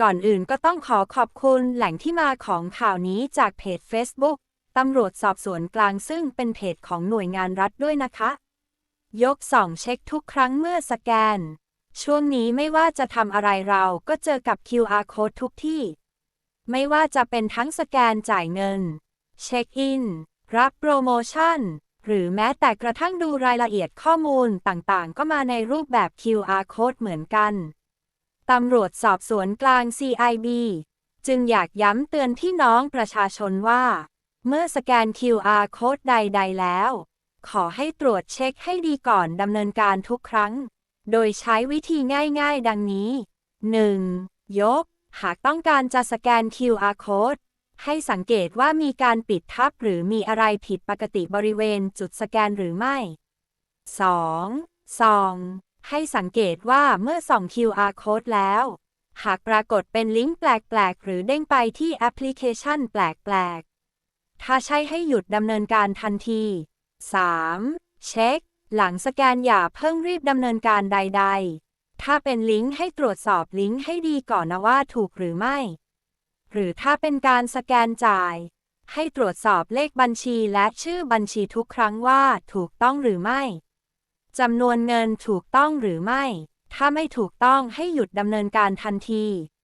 ก่อนอื่นก็ต้องขอขอบคุณแหล่งที่มาของข่าวนี้จากเพจ Facebook ตำรวจสอบสวนกลางซึ่งเป็นเพจของหน่วยงานรัฐด้วยนะคะ ยกส่องเช็คทุกครั้งเมื่อสแกน ช่วงนี้ไม่ว่าจะทำอะไรเราก็เจอกับ QR code ทุกที่ ไม่ว่าจะเป็นทั้งสแกนจ่ายเงิน เช็คอิน รับโปรโมชั่น หรือแม้แต่กระทั่งดูรายละเอียดข้อมูลต่างๆ ก็มาในรูปแบบ QR code เหมือนกัน ตำรวจสอบสวนกลาง CIB จึงอยากย้ำเตือนพี่น้องประชาชนว่า เมื่อสแกน QR code ใด ๆ แล้ว ขอให้ตรวจเช็คให้ดีก่อนดำเนินการทุกครั้ง โดยใช้วิธีง่ายๆ ดังนี้ 1. ยก หากต้องการจะสแกน QR code ให้สังเกตว่ามีการปิดทับหรือมีอะไรผิดปกติบริเวณจุดสแกนหรือไม่ 2. ส่อง ให้สังเกตว่าเมื่อส่อง QR code แล้ว หากปรากฏเป็นลิงก์แปลก ๆ หรือเด้งไปที่แอปพลิเคชันแปลก ๆ ถ้าใช่ให้หยุดดำเนินการทันที 3. เช็ค หลังสแกนอย่าเพิ่งรีบดำเนินการใด ๆ ถ้าเป็นลิงก์ให้ตรวจสอบลิงก์ให้ดีก่อนนะว่าถูกหรือไม่ หรือถ้าเป็นการสแกนจ่าย ให้ตรวจสอบเลขบัญชีและชื่อบัญชีทุกครั้งว่าถูกต้องหรือไม่ จำนวนเงินถูกต้องหรือไม่ ถ้าไม่ถูกต้องให้หยุดดำเนินการทันที